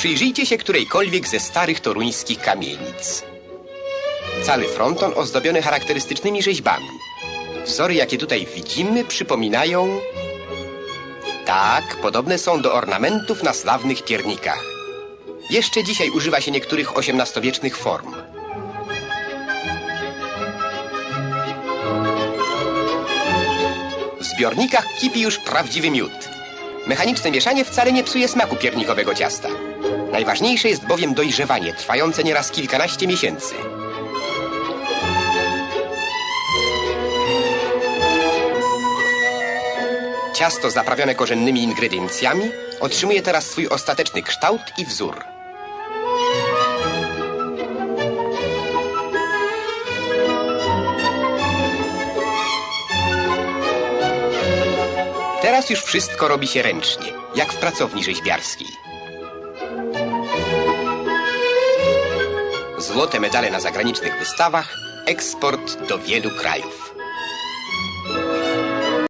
Przyjrzyjcie się którejkolwiek ze starych toruńskich kamienic. Cały fronton ozdobiony charakterystycznymi rzeźbami. Wzory, jakie tutaj widzimy, przypominają... Tak, podobne są do ornamentów na sławnych piernikach. Jeszcze dzisiaj używa się niektórych XVIII-wiecznych form. W zbiornikach kipi już prawdziwy miód. Mechaniczne mieszanie wcale nie psuje smaku piernikowego ciasta. Najważniejsze jest bowiem dojrzewanie, trwające nieraz kilkanaście miesięcy. Ciasto zaprawione korzennymi ingrediencjami otrzymuje teraz swój ostateczny kształt i wzór. Teraz już wszystko robi się ręcznie, jak w pracowni rzeźbiarskiej. Złote medale na zagranicznych wystawach, eksport do wielu krajów.